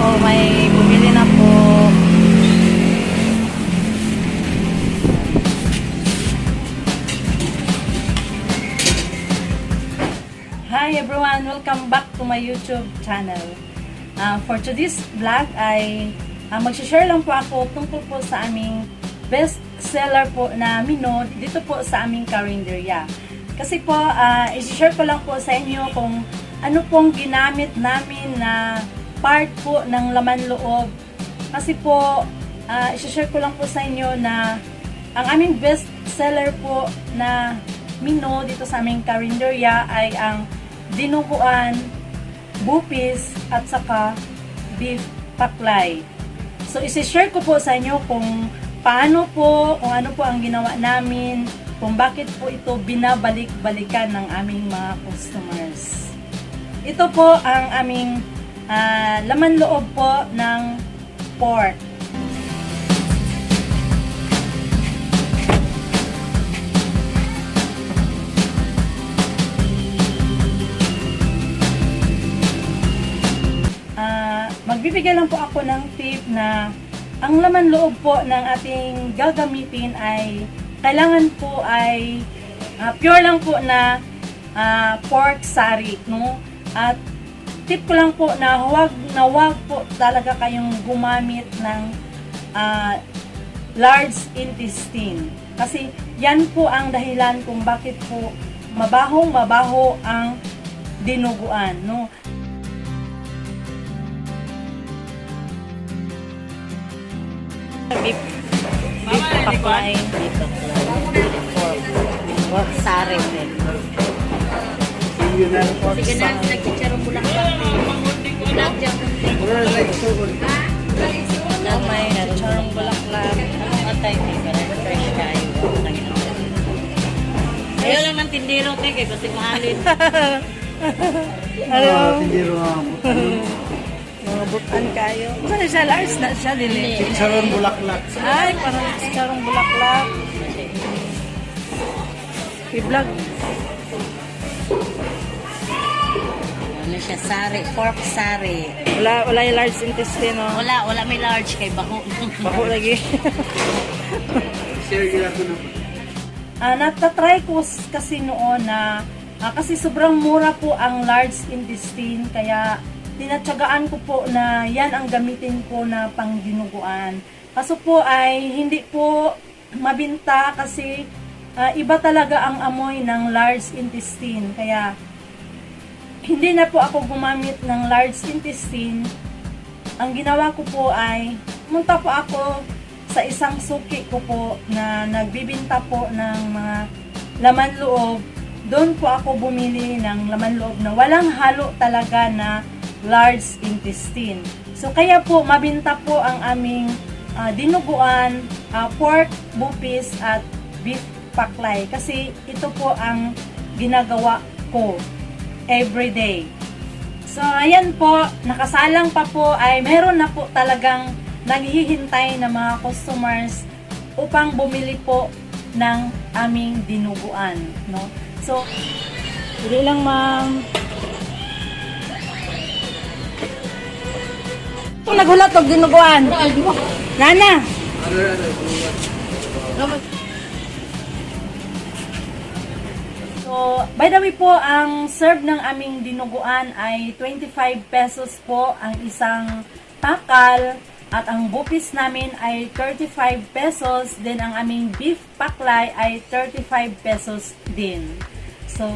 oh, may bumili na po. Hi everyone! Welcome back to my YouTube channel. Uh, for today's vlog ay uh, mag-share lang po ako tungkol po sa aming best seller po na mino dito po sa aming karinderya. Kasi po, uh, i-share ko lang po sa inyo kung ano pong ginamit namin na part po ng laman loob. Kasi po, uh, i-share ko lang po sa inyo na ang aming best seller po na mino dito sa aming karinderya ay ang dinuguan, bupis, at saka beef paklay. So, isi-share ko po sa inyo kung paano po, kung ano po ang ginawa namin, kung bakit po ito binabalik-balikan ng aming mga customers. Ito po ang aming ah, laman loob po ng pork. Ah, magbibigay lang po ako ng tip na ang laman loob po ng ating gagamitin ay kailangan po ay ah, pure lang po na ah, pork sari, no? At tip ko lang po na huwag na huwag po talaga kayong gumamit ng ah, large intestine. Kasi yan po ang dahilan kung bakit po mabahong mabaho ang dinuguan, no? Beef, beef paklay. Beef paklay. Pork. Pork sari din. Sige na, pa. Bulak dyan. Na may charong bulaklak. Ang atay, di ba? Fresh kayo. Ayaw lang ng tindero, te, kay kasi mahalin. Hello. Tindiro nga Mga butan kayo. Saan siya? Lars na siya, dili. Charon bulaklak. Ay, parang charong bulaklak. I-vlog. Siya, sari, pork sari. Wala, wala yung large intestine, no? Wala, wala may large kay bako. Bako lagi. Share gila ko na. Ah, natatry ko kasi noon na ah, kasi sobrang mura po ang large intestine kaya tinatsagaan ko po na yan ang gamitin ko na pangdinuguan. Kaso po ay hindi po mabinta kasi ah, iba talaga ang amoy ng large intestine kaya hindi na po ako gumamit ng large intestine. Ang ginawa ko po ay pumunta po ako sa isang suki ko po na nagbibinta po ng mga laman loob. Doon po ako bumili ng laman loob na walang halo talaga na large intestine. So kaya po mabinta po ang aming ah, dinuguan, ah, pork, bupis at beef paklay kasi ito po ang ginagawa ko every day. So, ayan po, nakasalang pa po ay meron na po talagang naghihintay na mga customers upang bumili po ng aming dinuguan, no? So, hindi lang ma'am. Kung nagulat og dinuguan. Nana. So, by the way po, ang serve ng aming dinuguan ay 25 pesos po ang isang takal at ang bupis namin ay 35 pesos then ang aming beef paklay ay 35 pesos din. So,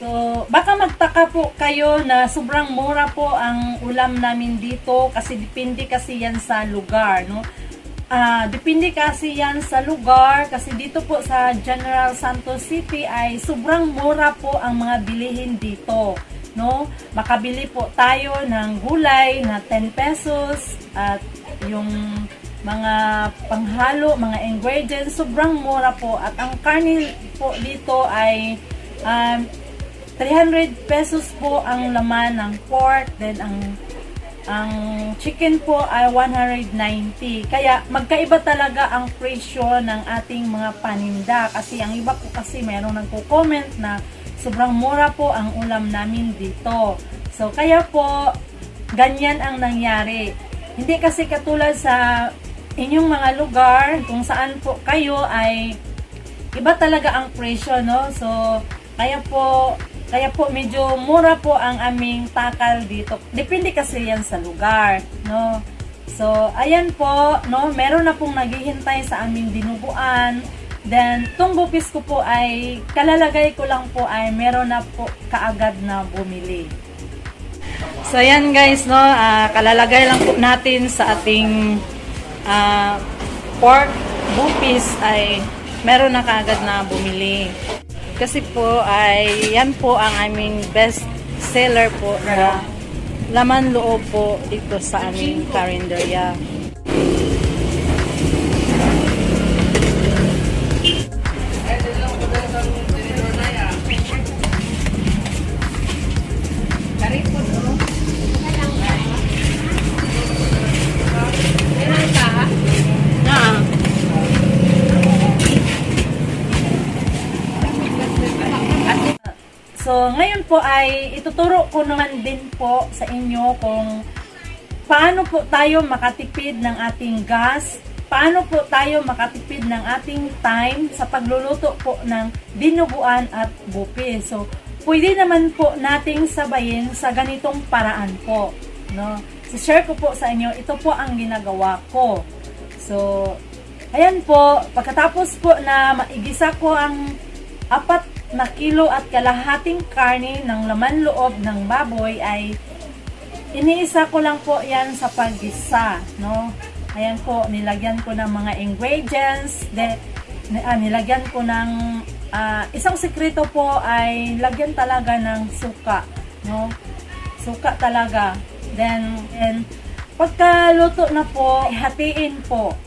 so baka magtaka po kayo na sobrang mura po ang ulam namin dito kasi depende kasi yan sa lugar, no? Ah, depende kasi yan sa lugar. Kasi dito po sa General Santos City ay sobrang mura po ang mga bilihin dito no? Makabili po tayo ng gulay na 10 pesos at yung mga panghalo mga ingredients sobrang mura po. At ang karne po dito ay um, 300 pesos po ang laman ng pork then ang ang chicken po ay 190. Kaya magkaiba talaga ang presyo ng ating mga paninda. Kasi ang iba po kasi merong nagko-comment na sobrang mura po ang ulam namin dito. So kaya po ganyan ang nangyari. Hindi kasi katulad sa inyong mga lugar kung saan po kayo ay iba talaga ang presyo, no? So, kaya po, kaya po medyo mura po ang aming takal dito. Depende kasi yan sa lugar, no? So, ayan po, no? Meron na pong naghihintay sa aming dinuguan. Then, tong bupis ko po ay, kalalagay ko lang po ay meron na po kaagad na bumili. So, ayan guys, no? ah, kalalagay lang po natin sa ating ah, pork bupis ay meron na kaagad na bumili. Kasi po ay yan po ang aming best seller po na laman loob po dito sa aming karinderya. Ah. Po ay ituturo ko naman din po sa inyo kung paano po tayo makatipid ng ating gas, paano po tayo makatipid ng ating time sa pagluluto po ng dinuguan at bupi. So, pwede naman po nating sabayin sa ganitong paraan po. No? So, share ko po sa inyo, ito po ang ginagawa ko. So, ayan po, pagkatapos po na maigisa ko ang apat na kilo at kalahating karne ng laman loob ng baboy ay iniisa ko lang po yan sa paggisa, no? Ayan po, nilagyan ko ng mga ingredients, then ah, nilagyan ko ng ah, isang sekreto po ay lagyan talaga ng suka, no? Suka talaga. Then, then pagkaluto na po, hatiin po,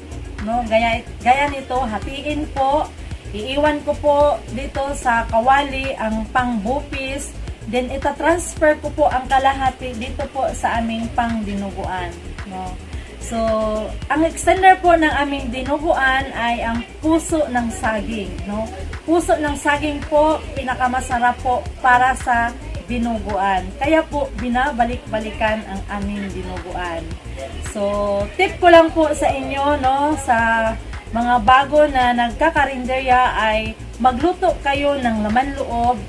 no? Gaya gaya nito, hatiin po. Iiwan ko po dito sa kawali ang pangbupis. Then ita-transfer ko po ang kalahati dito po sa aming pangdinuguan, no? So, ang extender po ng aming dinuguan ay ang puso ng saging, no? Puso ng saging po, pinakamasarap po para sa dinuguan. Kaya po, binabalik-balikan ang aming dinuguan. So, tip ko lang po sa inyo, no, sa mga bago na nagkakarinderya ay magluto kayo ng laman loob,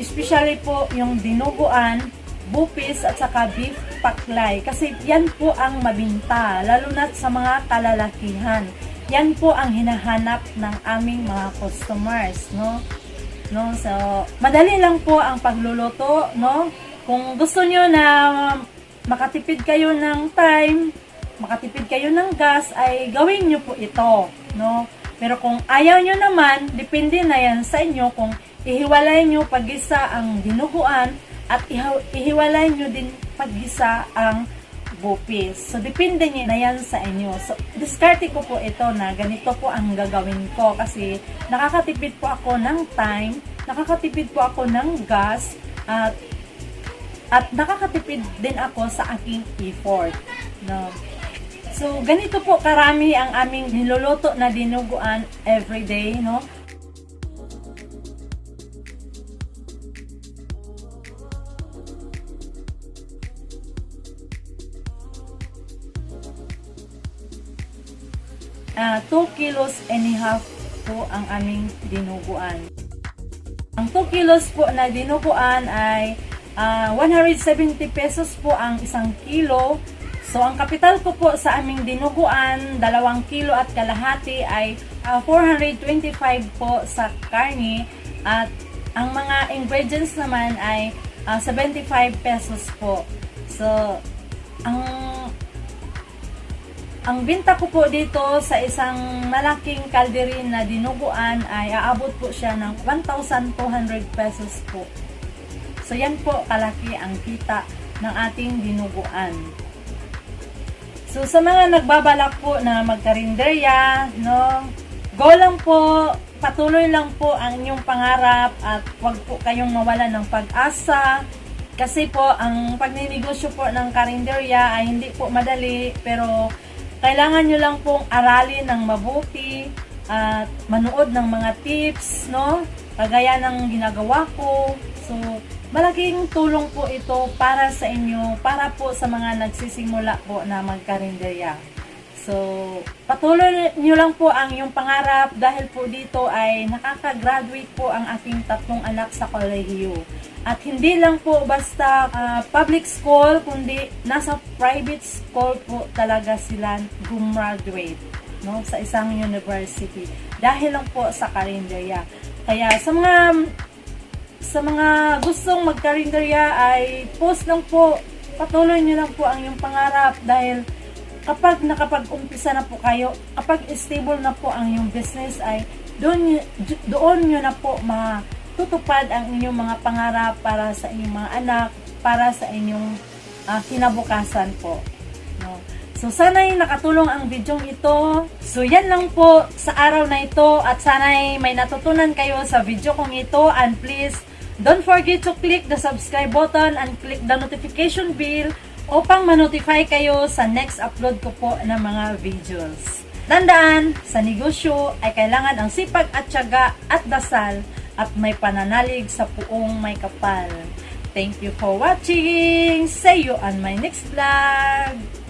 especially po yung dinuguan, bupis at saka beef paklay. Kasi yan po ang mabinta, lalo na sa mga kalalakihan. Yan po ang hinahanap ng aming mga customers, no? No, so madali lang po ang pagluluto, no? Kung gusto niyo na makatipid kayo ng time, makatipid kayo ng gas, ay gawin nyo po ito, no? Pero kung ayaw nyo naman, depende na yan sa inyo kung ihiwalay nyo paggisa ang dinuguan at ihiwalay nyo din paggisa ang bupis. So, depende na yan sa inyo. So, diskarte ko po ito na ganito po ang gagawin ko kasi nakakatipid po ako ng time, nakakatipid po ako ng gas, at at nakakatipid din ako sa aking effort. No? So, ganito po karami ang aming niluluto na dinuguan everyday, no? Ah, 2 kilos and a half po ang aming dinuguan. Ang 2 kilos po na dinuguan ay ah, 170 pesos po ang isang kilo. So, ang kapital ko po sa aming dinuguan, dalawang kilo at kalahati ay ah, 425 po sa karne at ang mga ingredients naman ay ah, 75 pesos po. So, ang ang binta ko po dito sa isang malaking kalderin na dinuguan ay aabot po siya ng 1,200 pesos po. So yan po kalaki ang kita ng ating dinuguan. So sa mga nagbabalak po na magkarinderya, no, go lang po, patuloy lang po ang inyong pangarap at huwag po kayong mawalan ng pag-asa. Kasi po, ang pagninegosyo po ng karinderya ay hindi po madali, pero kailangan nyo lang pong aralin ng mabuti at manood ng mga tips, no? Kagaya ng ginagawa ko. So, malaking tulong po ito para sa inyo, para po sa mga nagsisimula po na magkarinderya. So, patuloy nyo lang po ang yung pangarap dahil po dito ay nakaka-graduate po ang aking tatlong anak sa kolehiyo. At hindi lang po basta ah, public school, kundi nasa private school po talaga sila gumraduate no, sa isang university. Dahil lang po sa karinderya. Kaya sa mga sa mga gustong magkarinderya ay post lang po, patuloy nyo lang po ang yung pangarap dahil kapag nakapag-umpisa na po kayo, kapag stable na po ang yung business ay doon, doon nyo na po matutupad ang inyong mga pangarap para sa inyong mga anak, para sa inyong ah, kinabukasan po. No? So, sana'y nakatulong ang video ito. So, yan lang po sa araw na ito at sana'y may natutunan kayo sa video kong ito and please don't forget to click the subscribe button and click the notification bell upang ma-notify kayo sa next upload ko po ng mga videos. Tandaan, sa negosyo ay kailangan ang sipag at tiyaga at dasal at may pananalig sa puong may kapal. Thank you for watching! See you on my next vlog!